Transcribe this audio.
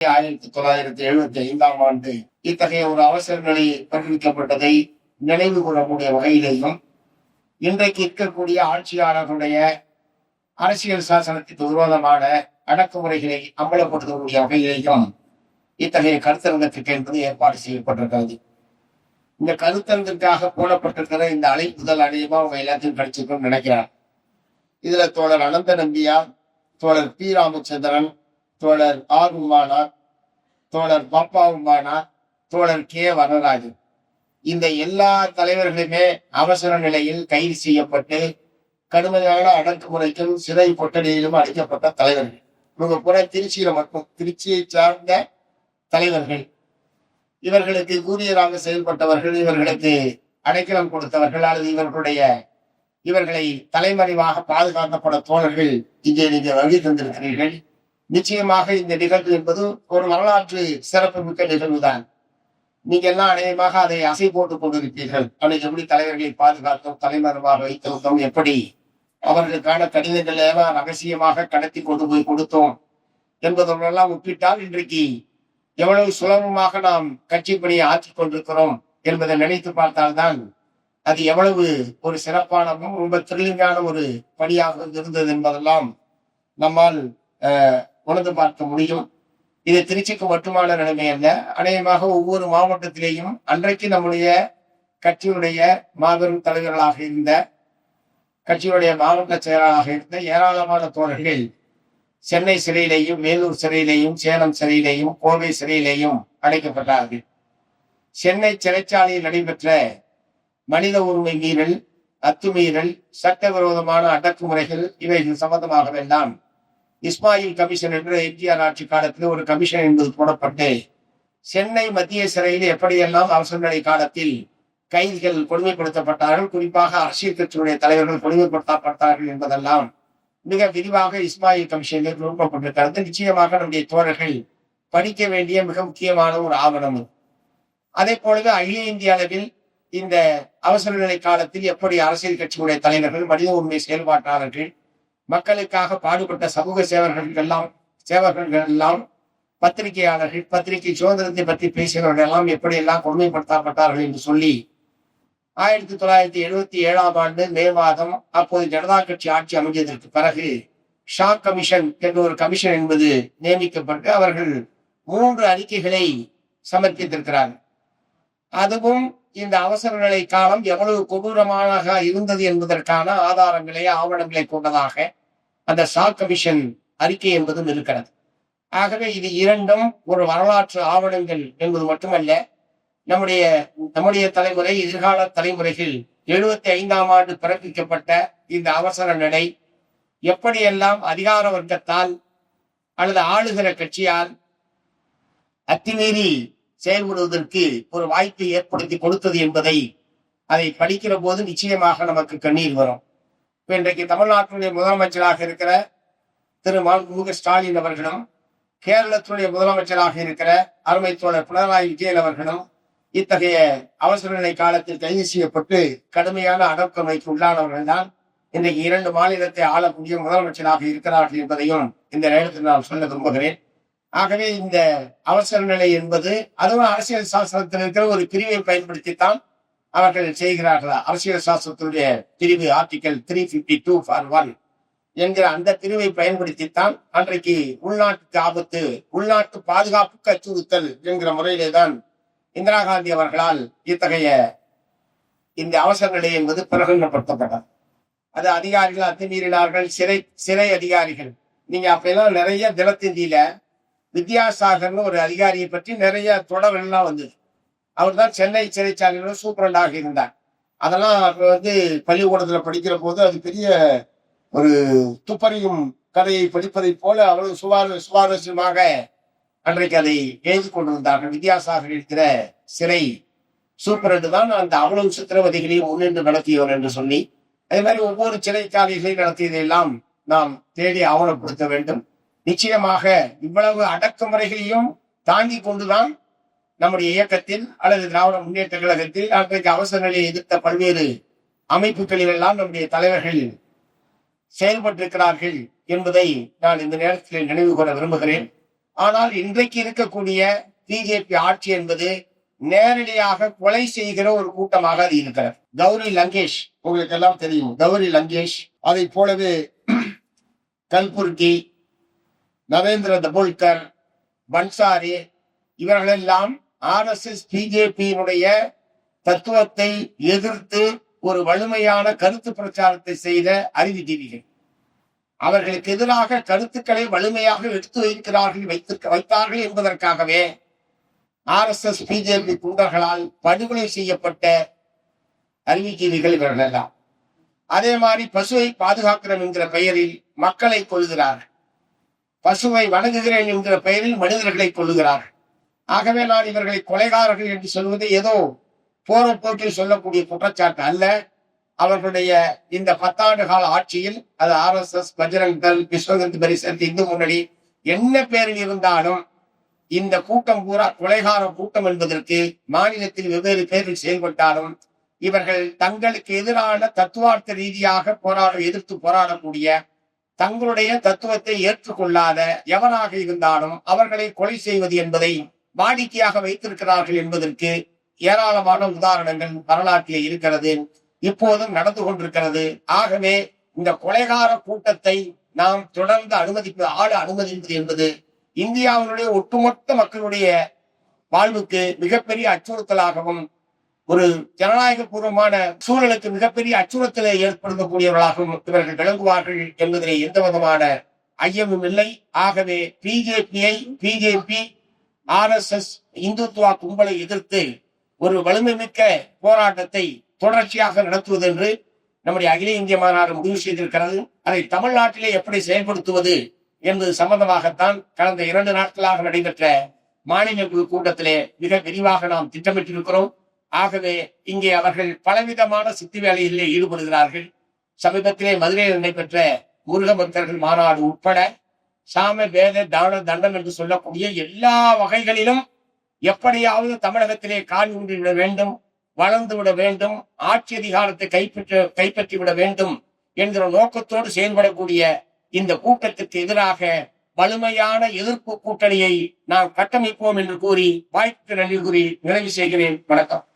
ஆயிரத்தி தொள்ளாயிரத்தி எழுபத்தி ஐந்தாம் ஆண்டு இத்தகைய ஒரு அவசர நிலை அறிவிக்கப்பட்டதை நினைவு கூறக்கூடிய வகையிலேயும் இன்றைக்கு இருக்கக்கூடிய ஆட்சியாளர்களுடைய அரசியல் சாசனத்திற்கு விரோதமான அடக்குமுறைகளை அமலப்படுத்தக்கூடிய வகையிலேயும் இத்தகைய கருத்தரங்கத்திற்கு என்பது ஏற்பாடு செய்யப்பட்டிருக்கிறது. இந்த கருத்தரங்கிற்காக போடப்பட்டிருக்கிற இந்த அழைப்புதல் அநேகமா அவங்க எல்லாத்தையும் கிடைச்சிருக்கும்னு நினைக்கிறார் இதுல தோழர் அனந்த நம்பியார் தோழர் பி. ராமச்சந்திரன் தோழர் ஆர் உமானார் தோழர் பாப்பா உமானார் தோழர் கே. வரராஜன் இந்த எல்லா தலைவர்களுமே அவசர நிலையில் கைது செய்யப்பட்டு கடுமையான அடக்குமுறைக்கும் சிறை கொட்டடியிலும் அழைக்கப்பட்ட தலைவர்கள். இவங்க கூட திருச்சியில மட்டும் திருச்சியை சார்ந்த தலைவர்கள். இவர்களுக்கு கூறியராக செயல்பட்டவர்கள் இவர்களுக்கு அடைக்கலம் கொடுத்தவர்கள் அல்லது இவர்களுடைய இவர்களை தலைமறைவாக பாதுகாக்கப்பட தோழர்கள் இங்கே நீங்க வருகை தந்திருக்கிறீர்கள். நிச்சயமாக இந்த நிகழ்வு என்பது ஒரு வரலாற்று சிறப்புமிக்க நிகழ்வுதான். நீங்க எல்லாம் அநேகமாக அதை அசை போட்டுக் கொண்டிருப்பீர்கள். அன்னைக்கு எப்படி தலைவர்களை பாதுகாத்தோம் தலைமறைவாக வைத்திருந்தோம் எப்படி அவர்களுக்கான கடிதங்களை எல்லாம் ரகசியமாக கடத்தி கொண்டு போய் கொடுத்தோம் என்பதோடெல்லாம் ஒப்பிட்டால் இன்றைக்கு எவ்வளவு சுலபமாக நாம் கட்சி பணியை ஆற்றிக் கொண்டிருக்கிறோம் என்பதை நினைத்து பார்த்தால்தான் அது எவ்வளவு ஒரு சிறப்பான ரொம்ப த்ரில்லிங்கான ஒரு பணியாக இருந்தது என்பதெல்லாம் நம்மால் உணர்ந்து பார்க்க முடியும். இது திருச்சிக்கு மட்டுமான நிலைமை அல்ல. அநேகமாக ஒவ்வொரு மாவட்டத்திலேயும் அன்றைக்கு நம்முடைய கட்சியுடைய மாபெரும் தலைவர்களாக இருந்த கட்சியுடைய மாவட்ட செயலாளராக இருந்த ஏராளமான தோழர்கள் சென்னை சிறையிலேயும் வேலூர் சிறையிலேயும் சேலம் சிறையிலேயும் கோவை சிறையிலேயும் அடைக்கப்பட்டார்கள் சென்னை சிறைச்சாலையில் நடைபெற்ற மனித உரிமை மீறல் அத்துமீறல் சட்டவிரோதமான அடக்குமுறைகள் இவைகள் சம்பந்தமாகவெல்லாம் இஸ்மாயில் கமிஷன் என்ற எம்ஜிஆர் ஆட்சி காலத்தில் ஒரு கமிஷன் என்பது போடப்பட்டு சென்னை மத்திய சிறையில் எப்படியெல்லாம் அவசர நிலை காலத்தில் கைதிகள் கொடுமைப்படுத்தப்பட்டார்கள் குறிப்பாக அரசியல் கட்சியுடைய தலைவர்கள் கொடுமைப்படுத்தப்பட்டார்கள் என்பதெல்லாம் மிக விரிவாக இஸ்மாயில் கமிஷனில் நிறுவப்பட்டிருக்கிறது நிச்சயமாக நம்முடைய தோழர்கள் படிக்க வேண்டிய மிக முக்கியமான ஒரு ஆவணம். அதே போலவே அகில இந்திய அளவில் இந்த அவசர நிலை காலத்தில் எப்படி அரசியல் கட்சியுடைய தலைவர்கள் மனித உரிமை செயல்பாட்டாளர்கள் மக்களுக்காக பாடுபட்ட சமூக சேவர்கள் எல்லாம் சேவர்கள் எல்லாம் பத்திரிகையாளர்கள் பத்திரிகை சுதந்திரத்தை பற்றி பேசியவர்கள் எல்லாம் எப்படியெல்லாம் கொடுமைப்படுத்தப்பட்டார்கள் என்று சொல்லி ஆயிரத்தி தொள்ளாயிரத்தி எழுபத்தி ஏழாம் ஆண்டு மே மாதம் அப்போது ஜனதா கட்சி ஆட்சி அமைஞ்சதற்கு பிறகு ஷா கமிஷன் என்ற ஒரு கமிஷன் என்பது நியமிக்கப்பட்டு அவர்கள் மூன்று அறிக்கைகளை சமர்ப்பித்திருக்கிறார் அதுவும் இந்த அவசர நிலை காலம் எவ்வளவு கொடூரமாக இருந்தது என்பதற்கான ஆதாரங்களை ஆவணங்களை கொண்டதாக அந்த சா கமிஷன் அறிக்கை என்பதும் இருக்கிறது. ஆகவே இது இரண்டும் ஒரு வரலாற்று ஆவணங்கள் என்பது மட்டுமல்ல நம்முடைய நம்முடைய தலைமுறை எதிர்கால தலைமுறைகள் எழுபத்தி ஐந்தாம் ஆண்டு பிறப்பிக்கப்பட்ட இந்த அவசர நிலை எப்படியெல்லாம் அதிகார வர்க்கத்தால் அல்லது ஆளுகிற கட்சியால் அத்துமீறி செயல்படுவதற்கு ஒரு வாய்ப்பை ஏற்படுத்தி கொடுத்தது என்பதை அதை படிக்கிற போது நிச்சயமாக நமக்கு கண்ணீர் வரும். இப்போ இன்றைக்கு தமிழ்நாட்டினுடைய முதலமைச்சராக இருக்கிற திரு மாண்புமிகு ஸ்டாலின் அவர்களும் கேரளத்தினுடைய முதலமைச்சராக இருக்கிற அருமை தோழர் பினராயி விஜயன் அவர்களும் இத்தகைய அவசர நிலை காலத்தில் கைது செய்யப்பட்டு கடுமையான அடக்குமுறைக்கு உள்ளானவர்கள் தான் இன்றைக்கு இரண்டு மாநிலத்தை ஆளக்கூடிய முதலமைச்சராக இருக்கிறார்கள் என்பதையும் இந்த நேரத்தில் நான் சொல்ல விரும்புகிறேன். ஆகவே இந்த அவசர நிலை என்பது அதுவும் அரசியல் சாசனத்தில் இருக்கிற ஒரு பிரிவை பயன்படுத்தித்தான் அவர்கள் செய்கிறார்களா? அரசியல் சாஸ்திரத்தினுடைய பிரிவு article three fifty two for one என்கிற அந்த பிரிவை பயன்படுத்தித்தான் அன்றைக்கு உள்நாட்டுக்கு ஆபத்து உள்நாட்டு பாதுகாப்புக்கு அச்சுறுத்தல் என்கிற முறையிலே தான் இந்திரா காந்தி அவர்களால் இத்தகைய இந்த அவசர நிலை என்பது பிரகடனப்படுத்தப்பட்டது. அது அதிகாரிகள் அத்துமீறினார்கள் சிறை சிறை அதிகாரிகள். நீங்க அப்பெல்லாம் நிறைய தினத்தந்தியில வித்யாசாகர்னு ஒரு அதிகாரியை பற்றி நிறைய தொடர்கள்லாம் வந்தது. அவர் தான் சென்னை சிறைச்சாலையில சூப்பரண்டாக இருந்தார் அதெல்லாம் அப்ப வந்து பள்ளிக்கூடத்துல படிக்கிற போது அது பெரிய ஒரு துப்பறியும் கதையை படிப்பதைப் போல அவ்வளவு சுவார சுவாரஸ்யமாக அன்றைக்கு அதை எழுதி கொண்டிருந்தார்கள். வித்யாசாகர் இருக்கிற சிறை சூப்பரண்டு தான் அந்த அவ்வளவு சித்திரவதைகளையும் முன்னின்று நடத்தியவர் என்று சொல்லி அதே மாதிரி ஒவ்வொரு சிறைச்சாலைகளையும் நடத்தியதையெல்லாம் நாம் தேடி ஆவணப்படுத்த வேண்டும். நிச்சயமாக இவ்வளவு அடக்குமுறைகளையும் தாங்கி கொண்டுதான் நம்முடைய இயக்கத்தில் அல்லது திராவிட முன்னேற்ற கழகத்தில் அன்றைக்கு அவசர நிலையை எதிர்த்த பல்வேறு அமைப்புகளில் எல்லாம் நம்முடைய தலைவர்கள் செயல்பட்டிருக்கிறார்கள் என்பதை நான் இந்த நேரத்தில் நினைவு கூற விரும்புகிறேன். ஆனால் இன்றைக்கு இருக்கக்கூடிய பிஜேபி ஆட்சி என்பது நேரடியாக கொலை செய்கிற ஒரு கூட்டமாக அது இருக்கிறது. கௌரி லங்கேஷ் உங்களுக்கு எல்லாம் தெரியும். கௌரி லங்கேஷ் அதை போலவே கல்புர்கி நரேந்திர தபோல்கர் பன்சாரி இவர்களெல்லாம் ஆர் எஸ் எஸ் பிஜேபியினுடைய தத்துவத்தை எதிர்த்து ஒரு வலிமையான கருத்து பிரச்சாரத்தை செய்த அறிவுஜீவிகள் அவர்களுக்கு எதிராக கருத்துக்களை வலிமையாக எடுத்து வைக்கிறார்கள் வைத்திருக்க வைத்தார்கள் என்பதற்காகவே ஆர் எஸ் எஸ் பிஜேபி குண்டர்களால் படுகொலை செய்யப்பட்ட அறிவுஜீவிகள் இவர்கள் எல்லாம் அதே மாதிரி பசுவை பாதுகாக்கிறோம் என்கிற பெயரில் மக்களை கொள்கிறார்கள் பசுவை வணங்குகிறேன் என்கிற பெயரில் மனிதர்களை கொள்கிறார்கள் ஆகவே நான் இவர்களை கொலைகாரர்கள் என்று சொல்வது ஏதோ போற போக்கில் சொல்லக்கூடிய குற்றச்சாட்டு அல்ல. அவர்களுடைய இந்த பத்தாண்டு கால ஆட்சியில் அது ஆர் எஸ் எஸ் பஜ்ரங் தல் விஸ்வகந்த் பரிசத் இந்து முன்னணி என்ன பேரில் இருந்தாலும் இந்த கூட்டம் பூரா கொலைகார கூட்டம் என்பதற்கு மாநிலத்தில் வெவ்வேறு பேரில் செயல்பட்டாலும் இவர்கள் தங்களுக்கு எதிரான தத்துவார்த்த ரீதியாக போராட எதிர்த்து போராடக்கூடிய தங்களுடைய தத்துவத்தை ஏற்றுக்கொள்ளாத எவராக இருந்தாலும் அவர்களை கொலை செய்வது என்பதை வாடிக்கையாக வைத்திருக்கிறார்கள் என்பதற்கு ஏராளமான உதாரணங்கள் வரலாற்றிலே இருக்கிறது. இப்போதும் நடந்து கொண்டிருக்கிறது. ஆகவே இந்த கொலைகார கூட்டத்தை நாம் தொடர்ந்து அனுமதிப்பது ஆள அனுமதிப்பது என்பது இந்தியாவினுடைய ஒட்டுமொத்த மக்களுடைய வாழ்வுக்கு மிகப்பெரிய அச்சுறுத்தலாகவும் ஒரு ஜனநாயக பூர்வமான சூழலுக்கு மிகப்பெரிய அச்சுறுத்தலை ஏற்படுத்தக்கூடியவர்களாகவும் இவர்கள் விளங்குவார்கள் என்பதிலே எந்த விதமான ஐயமும் இல்லை. ஆகவே பிஜேபியை BJP R S S Hindutva கும்பலை எதிர்த்து ஒரு வலிமை மிக்க போராட்டத்தை தொடர்ச்சியாக நடத்துவது என்று நம்முடைய அகில இந்திய மாநாடு முடிவு செய்திருக்கிறது. அதை தமிழ்நாட்டிலே எப்படி செயல்படுத்துவது என்பது சம்பந்தமாகத்தான் கடந்த இரண்டு நாட்களாக நடைபெற்ற மாநில குழு கூட்டத்திலே மிக விரிவாக நாம் திட்டமிட்டிருக்கிறோம். ஆகவே இங்கே அவர்கள் பலவிதமான சித்தி வேலைகளிலே ஈடுபடுகிறார்கள். சமீபத்திலே மதுரையில் நடைபெற்ற முருக பக்தர்கள் மாநாடு உட்பட சாம வேத தான தண்டம் என்று சொல்லக்கூடிய எல்லா வகைகளிலும் எப்படியாவது தமிழகத்திலே கால் ஊன்றி விட வேண்டும் வளர்ந்து விட வேண்டும் ஆட்சி அதிகாரத்தை கைப்பற்ற கைப்பற்றி விட வேண்டும் என்கிற நோக்கத்தோடு செயல்படக்கூடிய இந்த கூட்டத்திற்கு எதிராக வலிமையான எதிர்ப்பு கூட்டணியை நாம் கட்டமைப்போம் என்று கூறி வாய்ப்பு நன்றி கூறி நிறைவு செய்கிறேன். வணக்கம்.